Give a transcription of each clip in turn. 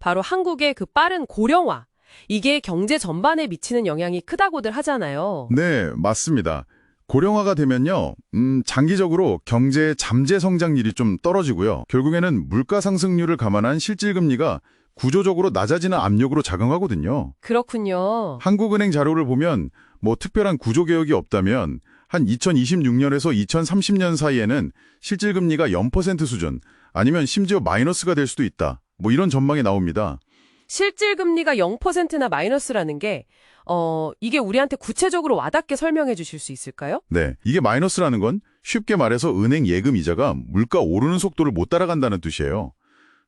바로 한국의 그 빠른 고령화. 이게 경제 전반에 미치는 영향이 크다고들 하잖아요. 네, 맞습니다. 고령화가 되면요, 음, 장기적으로 경제의 잠재 성장률이 좀 떨어지고요. 결국에는 물가 상승률을 감안한 실질금리가 구조적으로 낮아지는 압력으로 작용하거든요. 그렇군요. 한국은행 자료를 보면 뭐 특별한 구조 개혁이 없다면 한 2026년에서 2030년 사이에는 실질금리가 0% 수준 아니면 심지어 마이너스가 될 수도 있다. 뭐 이런 전망이 나옵니다. 실질 금리가 0%나 마이너스라는 게 어, 이게 우리한테 구체적으로 와닿게 설명해 주실 수 있을까요? 네, 이게 마이너스라는 건 쉽게 말해서 은행 예금 이자가 물가 오르는 속도를 못 따라간다는 뜻이에요.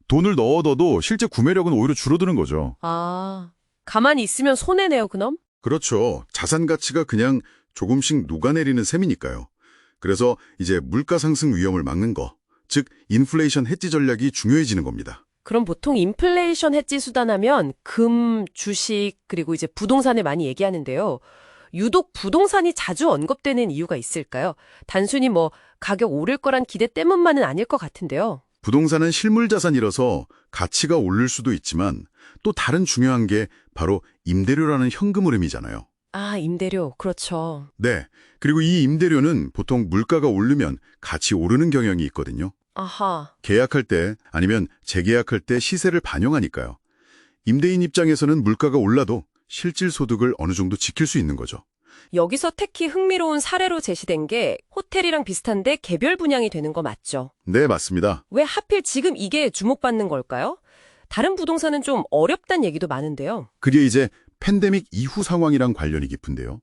돈을 넣어둬도 실제 구매력은 오히려 줄어드는 거죠. 아, 가만히 있으면 손해네요, 그놈? 그렇죠. 자산 가치가 그냥 조금씩 녹아내리는 셈이니까요. 그래서 이제 물가 상승 위험을 막는 거, 즉 인플레이션 해지 전략이 중요해지는 겁니다. 그럼 보통 인플레이션 해지 수단하면 금, 주식, 그리고 이제 부동산을 많이 얘기하는데요. 유독 부동산이 자주 언급되는 이유가 있을까요? 단순히 뭐 가격 오를 거란 기대 때문만은 아닐 것 같은데요. 부동산은 실물 자산이라서 가치가 오를 수도 있지만 또 다른 중요한 게 바로 임대료라는 현금 흐름이잖아요. 아, 임대료. 그렇죠. 네. 그리고 이 임대료는 보통 물가가 오르면 같이 오르는 경향이 있거든요. 아하. 계약할 때 아니면 재계약할 때 시세를 반영하니까요. 임대인 입장에서는 물가가 올라도 실질 소득을 어느 정도 지킬 수 있는 거죠. 여기서 특히 흥미로운 사례로 제시된 게 호텔이랑 비슷한데 개별 분양이 되는 거 맞죠? 네, 맞습니다. 왜 하필 지금 이게 주목받는 걸까요? 다른 부동산은 좀 어렵단 얘기도 많은데요. 그게 이제 팬데믹 이후 상황이랑 관련이 깊은데요.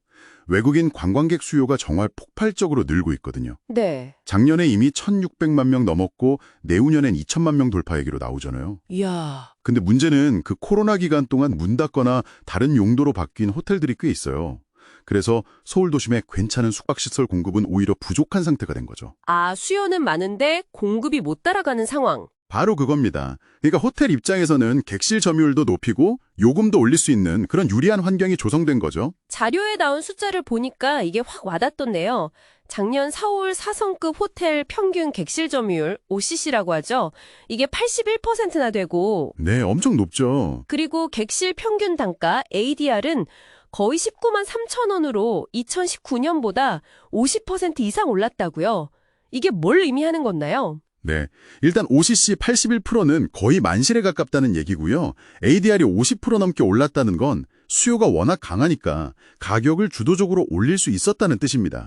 외국인 관광객 수요가 정말 폭발적으로 늘고 있거든요. 네. 작년에 이미 1,600만 명 넘었고 내후년엔 2천만 명 돌파 얘기로 나오잖아요. 이야. 근데 문제는 그 코로나 기간 동안 문 닫거나 다른 용도로 바뀐 호텔들이 꽤 있어요. 그래서 서울 도심에 괜찮은 숙박시설 공급은 오히려 부족한 상태가 된 거죠. 아, 수요는 많은데 공급이 못 따라가는 상황. 바로 그겁니다. 그러니까 호텔 입장에서는 객실 점유율도 높이고 요금도 올릴 수 있는 그런 유리한 환경이 조성된 거죠. 자료에 나온 숫자를 보니까 이게 확 와닿던데요. 작년 서울 4성급 호텔 평균 객실 점유율, OCC라고 하죠. 이게 81%나 되고, 네, 엄청 높죠. 그리고 객실 평균 단가, ADR은 거의 19만 3천 원으로 2019년보다 50% 이상 올랐다고요. 이게 뭘 의미하는 건가요? 네. 일단 OCC 81%는 거의 만실에 가깝다는 얘기고요. ADR이 50% 넘게 올랐다는 건 수요가 워낙 강하니까 가격을 주도적으로 올릴 수 있었다는 뜻입니다.